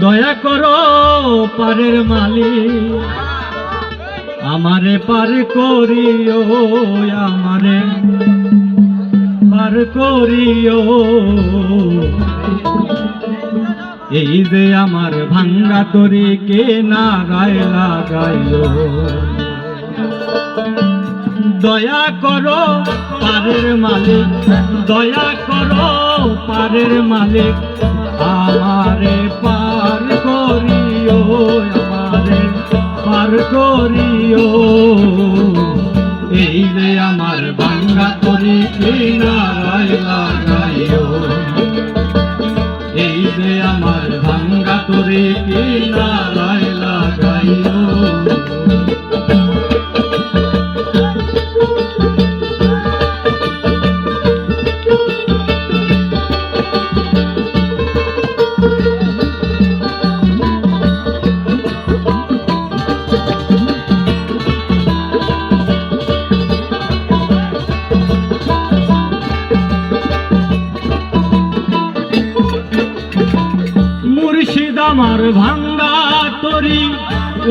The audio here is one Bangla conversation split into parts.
দয়া করো পারের মালিক। আমারে পার করিও, আমারে পার করিও। এই যে আমার ভাঙ্গা তরি কে না গায় লাগাইও দয়া করো পারের মালিক, দয়া করো পারের মালিক। আমারে পার করিও, আমারে পার করিও। এই যে আমার ভাঙ্গা তরি কিনারায় লাগাইও। এই যে আমার ভাঙ্গা তরি কিনারায় ভাঙ্গা তরি,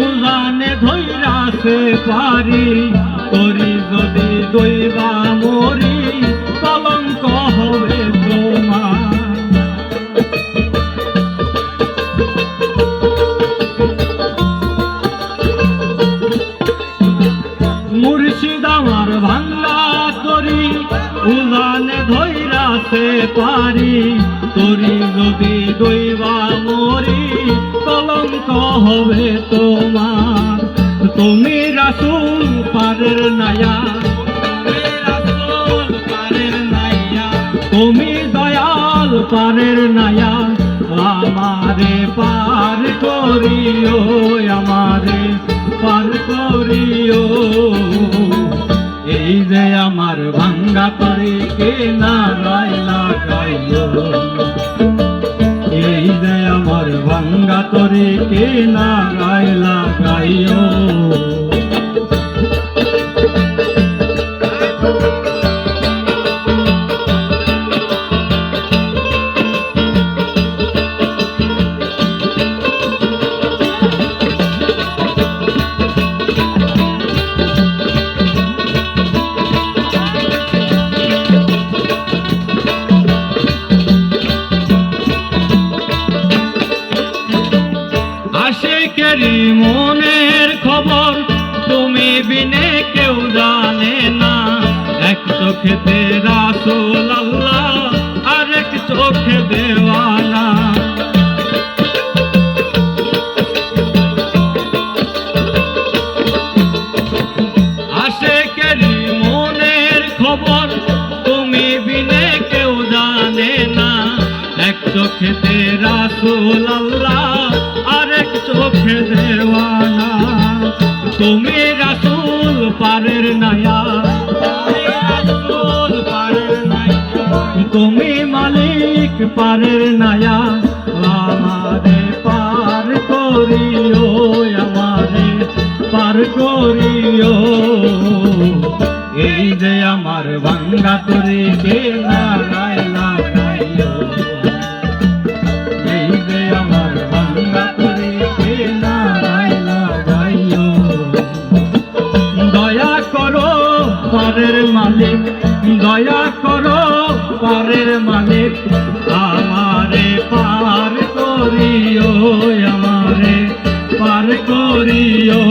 উজানে ধৈরাছে পারি। তরি যদি দৈবা মরি, কলঙ্ক হবে পারি। তরি যদি দৈবা হবে তোমার? তুমি রাসুল পারের নায়া। তুমি দয়াল পারের নায়া। আমারে পার করিও, আমারে পার করিও। এই যে আমার ভাঙ্গা করে কে না রায় কে না রায় লাগাইও। বিনে কেউ জানে না। এক চোখেতে রাসুল আল্লাহ, আর এক চোখে দেওয়ানা। আশেকেরি মনের খবর তুমি বিনে কেউ জানে না। এক চোখেতে রাসুল আল্লাহ, আর এক চোখে দেওয়ানা। তুমি পারের নায়া। তুমি মালিক পারের নায়া আমারে পার করিও আমারে পার করিও আমারে পার করিও, আমারে পার করিও।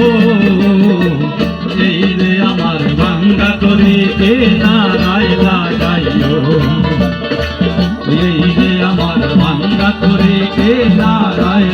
এই রে আমার ভাঙ্গা করি কে নারায় লাগাইও। এই রে আমার ভাঙ্গা করে কে নারায়